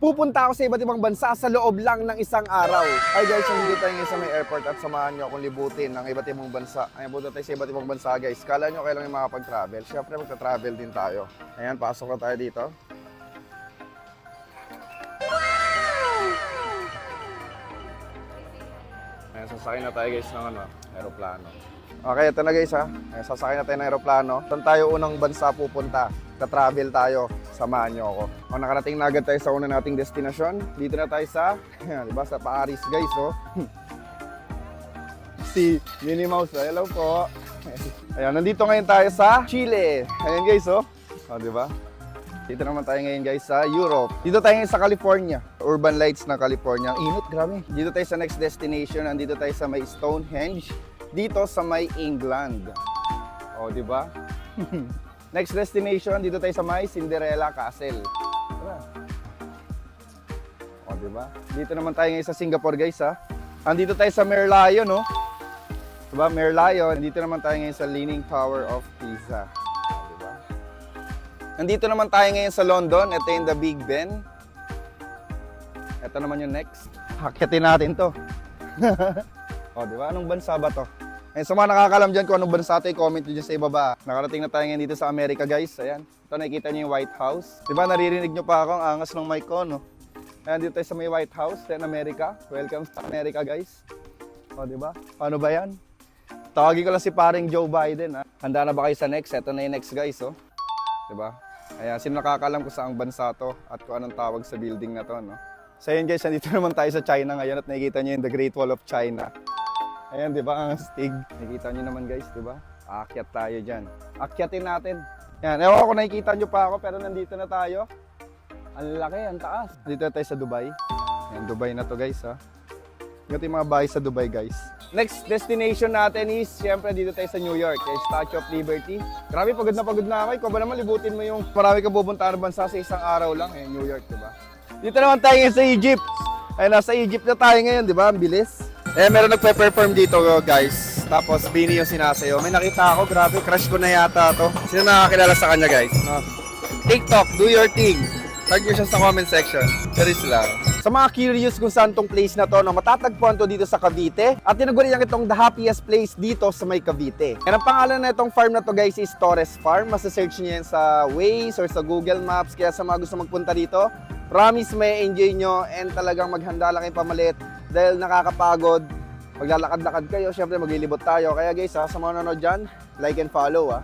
pupunta ako sa iba't ibang bansa sa loob lang ng isang araw. Hi guys, nandito tayo ngayon sa may airport at samahan nyo akong libutin ng iba't ibang bansa. Ayan, punta tayo sa iba't ibang bansa guys. Kala nyo kailan yung makapag-travel? Siyempre magta-travel din tayo. Ayan, pasok na tayo dito. Ayan, sasakay na tayo guys ng ano, aeroplano. Okay, ito na guys ha. Ayan, sasakay na tayo ng aeroplano. Saan tayo unang bansa pupunta? Ka-travel tayo. Samahan nyo ako. O, nakarating na agad tayo sa una nating destinasyon. Dito na tayo sa, ayan, di ba, sa Paris guys, oh. si Minnie Mouse. oh. Hello po. Ayan, nandito ngayon tayo sa Chile. Ayan guys, oh. O, di ba? Dito naman tayo ngayon guys sa Europe. Dito tayo ngayon sa California. Urban Lights na California. Ang init, grabe. Dito tayo sa next destination. Nandito tayo sa may Stonehenge. Dito sa may England. O, di ba? Next destination, dito tayo sa may Cinderella Castle. Tara. O, di ba? Dito naman tayo ngayon sa Singapore guys ha. Andito tayo sa Merlion, no? Diba? Merlion. Dito naman tayo ngayon sa Leaning Tower of Pisa. O, diba? Nandito naman tayo ngayon sa London. Ito yung The Big Ben. Ito naman yung next. Hakyatin natin to. o, di ba? Anong bansa ba to? Eh, sa mga nakakalam dyan kung anong bansa to, i-comment nyo dyan sa ibaba. Nakarating na tayo ngayon dito sa Amerika, guys. Ayan. Ito, nakikita nyo yung White House. Di ba, naririnig nyo pa ako ang angas ng mic ko, no? Ayan, dito tayo sa may White House, then America. Welcome sa America, guys. O, di ba? Paano ba yan? Tawagin ko lang si paring Joe Biden, ha? Handa na ba kayo sa next? Ito na yung next, guys, oh. Di ba? Ayan, sino nakakalam kung saang bansa to at kung anong tawag sa building na to, no? So yun guys, nandito naman tayo sa China ngayon at nakikita niyo yung The Great Wall of China. Ayan, di ba? Ang stig. Nakikita niyo naman guys, di ba? Aakyat tayo dyan. Akyatin natin. Yan, ewan ko nakikita niyo pa ako pero nandito na tayo. Ang laki, ang taas. Dito na tayo sa Dubai. Ayan, Dubai na to guys, ha? Ito yung mga bahay sa Dubai, guys. Next destination natin is, syempre, dito tayo sa New York, kay Statue of Liberty. Grabe, pagod na pagod na ako. Ikaw ba naman, libutin mo yung marami ka pupuntahan na bansa sa isang araw lang, eh, New York, di ba? Dito naman tayo sa Egypt. Ay, nasa Egypt na tayo ngayon, di ba? Ang bilis. Eh, meron nagpe-perform dito, guys. Tapos, Bini yung sinasayo. May nakita ako, grabe, crush ko na yata to. Sino nakakilala sa kanya, guys? No? TikTok, do your thing. Tag nyo siya sa comment section. Charis lang. Sa mga curious kung saan tong place na to, no, matatagpuan to dito sa Cavite. At tinagurian itong the happiest place dito sa may Cavite. And ang pangalan na itong farm na to guys is Torres Farm. Masa-search niyo yan sa Waze or sa Google Maps. Kaya sa mga gusto magpunta dito, promise may enjoy nyo and talagang maghanda lang kayong pamalit dahil nakakapagod. Maglalakad-lakad kayo, syempre maglilibot tayo. Kaya guys, ha, sa mga nanonood dyan, like and follow. Ha.